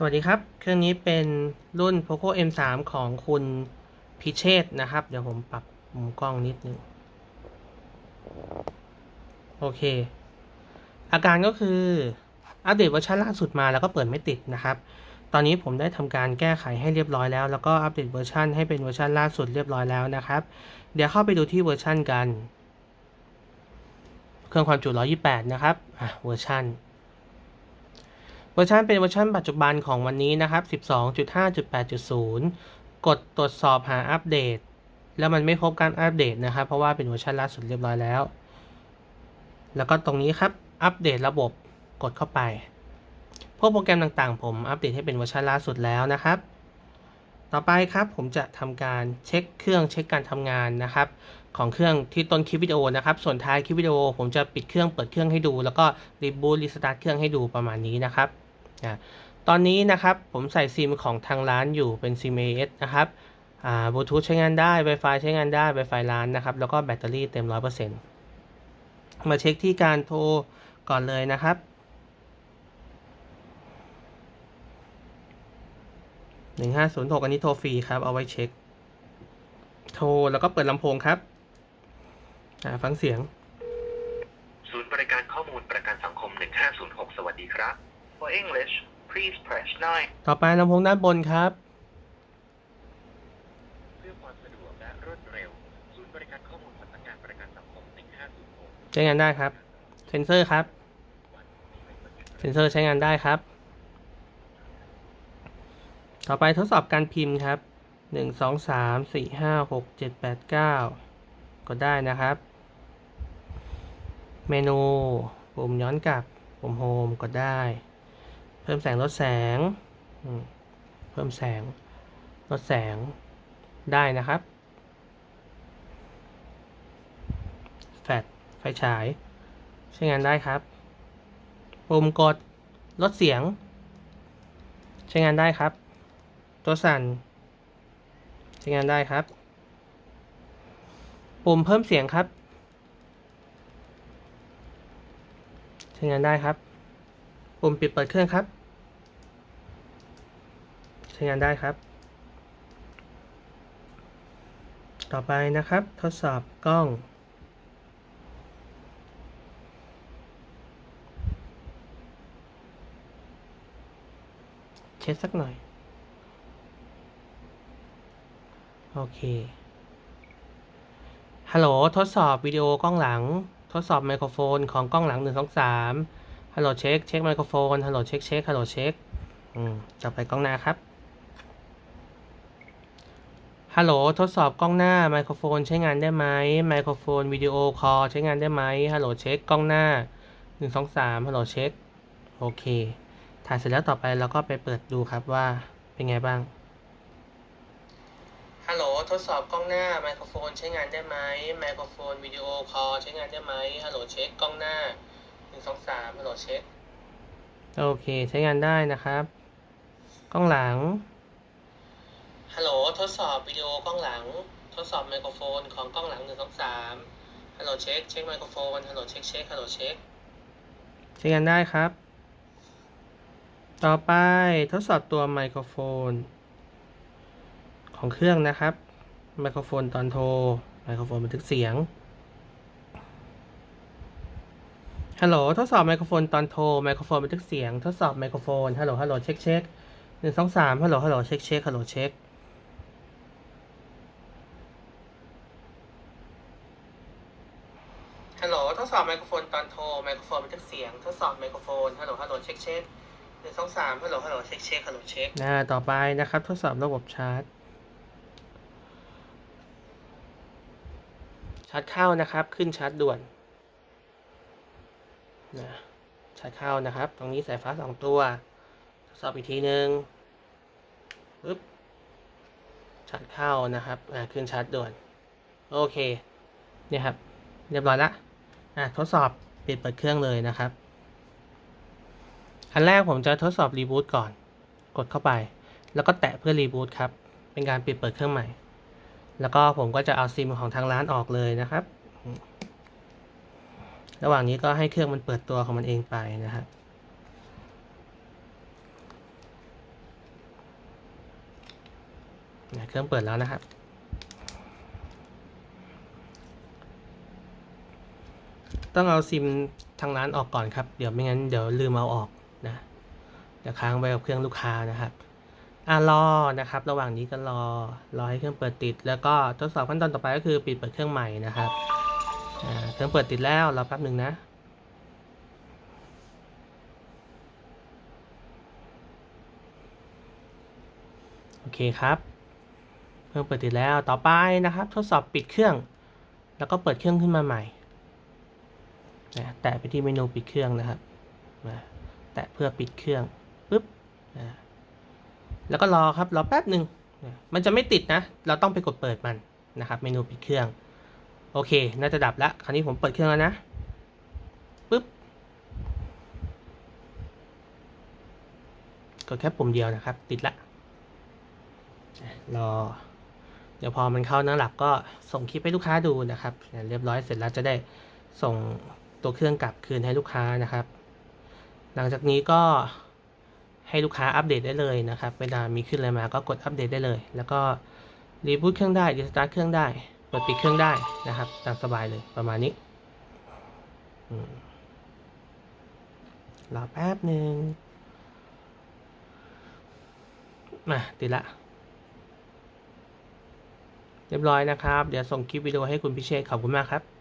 สวัสดีครับ เครื่องนี้เป็นรุ่น POCO M3 ของคุณพิเชษฐ์นะครับ เดี๋ยวผมปรับมุมกล้องนิดนึง โอเค อาการก็คือ อัปเดตเวอร์ชันล่าสุดมาแล้วก็เปิดไม่ติดนะครับ ตอนนี้ผมได้ทำการแก้ไขให้เรียบร้อยแล้ว แล้วก็อัปเดตเวอร์ชันให้เป็นเวอร์ชันล่าสุดเรียบร้อยแล้วนะครับ เดี๋ยวเข้าไปดูที่เวอร์ชันกัน เครื่องความจุ 128 นะครับ อะ เวอร์ชัน วอร์ชันเป็นเวอร์ชันปัจจุบันของวันนี้นะครับ 12.5.8.0 กดตรวจสอบหาอัปเดต แล้วมันไม่พบการอัปเดตนะครับ เพราะว่าเป็นเวอร์ชันล่าสุดเรียบร้อยแล้ว แล้วก็ตรงนี้ครับ อัปเดตระบบ กดเข้าไป พวกโปรแกรมต่างๆ ผมอัปเดตให้เป็นเวอร์ชันล่าสุดแล้วนะครับ ต่อไปครับผมจะทำการเช็คเครื่องเช็คการทำงานนะครับ ของเครื่องที่ต้นคลิปวิดีโอนะครับ ส่วนท้ายคลิปวิดีโอผมจะปิดเครื่องเปิดเครื่องให้ดู แล้วก็รีบูตรีสตาร์ทเครื่องให้ดูประมาณนี้นะครับ อ่าตอนนี้นะครับผมใส่ซิมของทางร้านอยู่เป็นซิม AS นะครับบลูทูธใช้งานได้ Wi-Fi ใช้งานได้ Wi-Fi ร้านนะครับ แล้วก็แบตเตอรี่เต็ม 100%มาเช็คที่การโทรก่อนเลยนะครับหนึ่งห้าศูนย์หกอันนี้โทรฟรีครับ เอาไว้เช็ค โทรแล้วก็เปิดลำโพงครับ ฟังเสียง ศูนย์บริการข้อมูลประกันสังคม 1506 สวัสดีครับ For English please press 9ต่อไปลำโพงด้านบนครับ เพื่อความสะดวกและรวดเร็ว ศูนย์บริการข้อมูลสำนักงานประกันสังคม1506ใช้งานได้ครับ เซนเซอร์ครับ เซนเซอร์ใช้งานได้ครับ ต่อไปทดสอบการพิมพ์ครับหนึ่งสองสามสี่ห้าหกเจ็ดแปดเก้ากดได้นะครับ เมนูปุ่มย้อนกลับปุ่มโฮมกดได้ พิ่มแสงลดแสง เพิ่มแสงลดแสงได้นะครับ แฟลชไฟฉาย ใช้งานได้ครับ ปุ่มกดลดเสียง ใช้งานได้ครับ ตัวสั่น ใช้งานได้ครับ ปุ่มเพิ่มเสียงครับ ใช้งานได้ครับ ปุ่มปิดเปิดเครื่องครับ ช้งานได้ครับ ต่อไปนะครับ ทดสอบกล้อง เช็ดสักหน่อย โอเค ฮัลโหล ทดสอบวิดีโอกล้องหลัง ทดสอบไมโครโฟนของกล้องหลังหนึ่งสองสามฮัลโหลเช็ค เช็คไมโครโฟน ฮัลโหลเช็ค เช็ค ฮัลโหลเช็คอืมต่อไปกล้องหน้าครับ ฮัลโหลทดสอบกล้องหน้าไมโครโฟนใช้งานได้ไหมไมโครโฟนวิดีโอคอลใช้งานได้ไหมฮัลโหลเช็คกล้องหน้าหนึ่งสองสามฮัลโหลเช็คโอเคถ่ายเสร็จแล้วต่อไปเราก็ไปเปิดดูครับว่าเป็นไงบ้างฮัลโหลทดสอบกล้องหน้าไมโครโฟนใช้งานได้ไหมไมโครโฟนวิดีโอคอลใช้งานได้ไหมฮัลโหลเช็คกล้องหน้าหนึ่งสองสามฮัลโหลเช็คโอเค ใช้งานได้นะครับ กล้องหลังฮัลโหล ทดสอบวิดีโอกล้องหลัง ทดสอบไมโครโฟนของกล้องหลังหนึ่งสองสามฮัลโหลเช็คเช็คไมโครโฟนฮัลโหลเช็คเช็คฮัลโหลเช็คใช้งานได้ครับ ต่อไปทดสอบตัวไมโครโฟน ของเครื่องนะครับ ไมโครโฟนตอนโทร ไมโครโฟนบันทึกเสียงฮัลโหลทดสอบไมโครโฟนตอนโทรไมโครโฟนบันทึกเสียง ทดสอบไมโครโฟนฮัลโหลฮัลโหลเช็คเช็คหนึ่งสองสามฮัลโหลฮัลโหลเช็คเช็คฮัลโหลเช็ค ฮัลโหล ทด สอบไมโครโฟนตอนโทรไมโครโฟนบันทึกเสียง ทดสอบไมโครโฟนฮัลโหลฮัลโหลเช็คเช็คหนึ่งสองสามฮัลโหลฮัลโหลเช็คเช็คฮัลโหลเช็คนะต่อไปนะครับ ทดสอบระบบชาร์จ ชาร์จเข้านะครับ ขึ้นชาร์จด่วนนะชาร์จเข้านะครับ ตรงนี้สายฟ้าสองตัว ทดสอบอีกทีหนึ่งปึ๊บชาร์จเข้านะครับอ่าขึ้นชาร์จด่วน โอเคเนี่ยครับ เรียบร้อยละ ทดสอบปิดเปิดเครื่องเลยนะครับ อันแรกผมจะทดสอบรีบูตก่อน กดเข้าไป แล้วก็แตะเพื่อรีบูตครับ เป็นการปิดเปิดเครื่องใหม่ แล้วก็ผมก็จะเอาซิมของทางร้านออกเลยนะครับ ระหว่างนี้ก็ให้เครื่องมันเปิดตัวของมันเองไปนะครับเครื่องเปิดแล้วนะครับ ต้องเอาซิมทางร้านออกก่อนครับ เดี๋ยวไม่งั้นเดี๋ยวลืมเอาออกนะเดี๋ยวค้างไว้กับเครื่องลูกค้านะครับอ่ารอนะครับ ระหว่างนี้ก็รอรอให้เครื่องเปิดติด แล้วก็ทดสอบขั้นตอนต่อไปก็คือปิดเปิดเครื่องใหม่นะครับเครื่องเปิดติดแล้วรอแป๊บหนึ่งนะโอเคครับเครื่องเปิดติดแล้วต่อไปนะครับ ทดสอบปิดเครื่อง แล้วก็เปิดเครื่องขึ้นมาใหม่ นะแตะไปที่เมนูปิดเครื่องนะครับนะแตะเพื่อปิดเครื่องปุ๊บนะแล้วก็รอครับรอแป๊บหนึ่งนะมันจะไม่ติดนะ เราต้องไปกดเปิดมันนะครับเมนูปิดเครื่อง โอเค น่าจะดับแล้วคราวนี้ผมเปิดเครื่องแล้วนะปุ๊บกดแค่ปุ่มเดียวนะครับ ติดละรอ เดี๋ยวพอมันเข้าหน้าหลักก็ส่งคลิปให้ลูกค้าดูนะครับ เรียบร้อยเสร็จแล้วจะได้ส่ง ตัวเครื่องกลับคืนให้ลูกค้านะครับ หลังจากนี้ก็ให้ลูกค้าอัปเดตได้เลยนะครับ เวลามีขึ้นอะไรมาก็กดอัปเดตได้เลย แล้วก็รีบูตเครื่องได้รีสตาร์ทเครื่องได้เปิดปิดเครื่องได้นะครับตามสบายเลยประมาณนี้รอแป๊บหนึ่งมาติดละ เรียบร้อยนะครับ เดี๋ยวส่งคลิปวิดีโอให้คุณพิเชษขอบคุณมากครับ